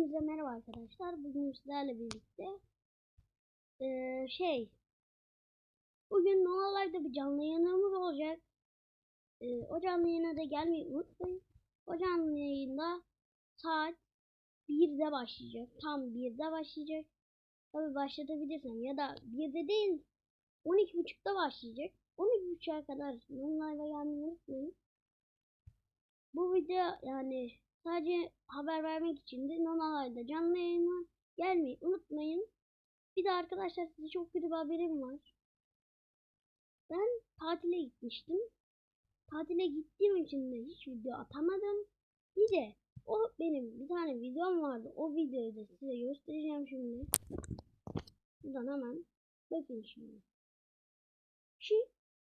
Hepinize merhaba arkadaşlar. Bugün sizlerle birlikte eee, şey bugün Novalar'da bir canlı yayınımız olacak. Eee, o canlı yayına da gelmeyi unutmayın. O canlı yayında saat 1'de başlayacak. Tam 1'de başlayacak. Tabi başlatabilirsem ya da 1'de değil 12.30'da başlayacak. 12.30'a kadar Novalar'da gelmeyi unutmayın. Bu video yani sadece haber vermek için de Nonalay'da canlı yayına gelmeyi unutmayın. Bir de arkadaşlar size çok kötü bir haberim var. Ben tatile gitmiştim. Tatile gittiğim için de hiç video atamadım. Bir de o benim bir tane videom vardı. O videoyu da size göstereceğim şimdi. Buradan hemen bakın şimdi. Şu,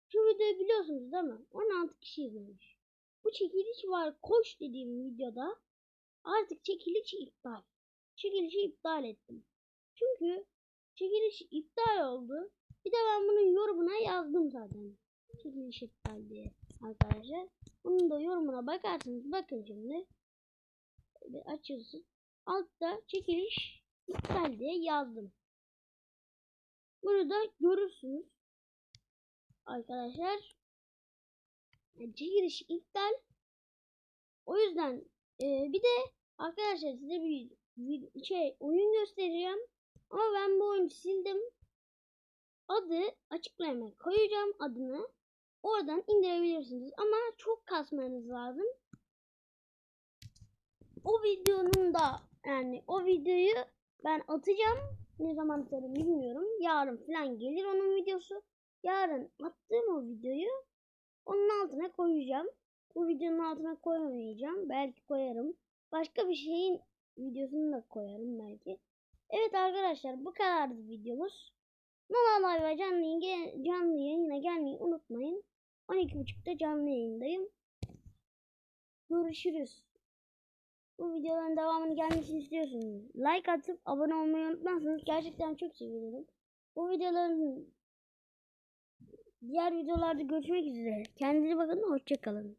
şu videoyu biliyorsunuz değil mi? 16 kişi izlemiş. Bu çekiliş var koş dediğim videoda artık çekiliş iptal. Çekilişi iptal ettim. Çünkü çekiliş iptal oldu. Bir de ben bunun yorumuna yazdım zaten. Çekiliş iptal diye arkadaşlar. Bunun da yorumuna bakarsınız. Bakın şimdi. Bir açılsın. Altta çekiliş iptal diye yazdım. Bunu da görürsünüz. Arkadaşlar çekiliş iptal. O yüzden e, bir de arkadaşlar size bir, bir şey oyun göstereceğim. Ama ben bu oyunu sildim. Adı açıklamaya koyacağım adını. Oradan indirebilirsiniz. Ama çok kasmanız lazım. O videonun da yani o videoyu ben atacağım. Ne zaman atarım bilmiyorum. Yarın falan gelir onun videosu. Yarın attığım o videoyu altına koyacağım. Bu videonun altına koyamayacağım. Belki koyarım. Başka bir şeyin videosunu da koyarım belki. Evet arkadaşlar bu kadardı videomuz. Nala Live canlı, yayın- canlı yayına gelmeyi unutmayın. 12.30'da canlı yayındayım. Görüşürüz. Bu videoların devamını gelmesini istiyorsunuz. Like atıp abone olmayı unutmazsanız gerçekten çok sevinirim. Bu videoların diğer videolarda görüşmek üzere. Kendinize bakın. Hoşçakalın.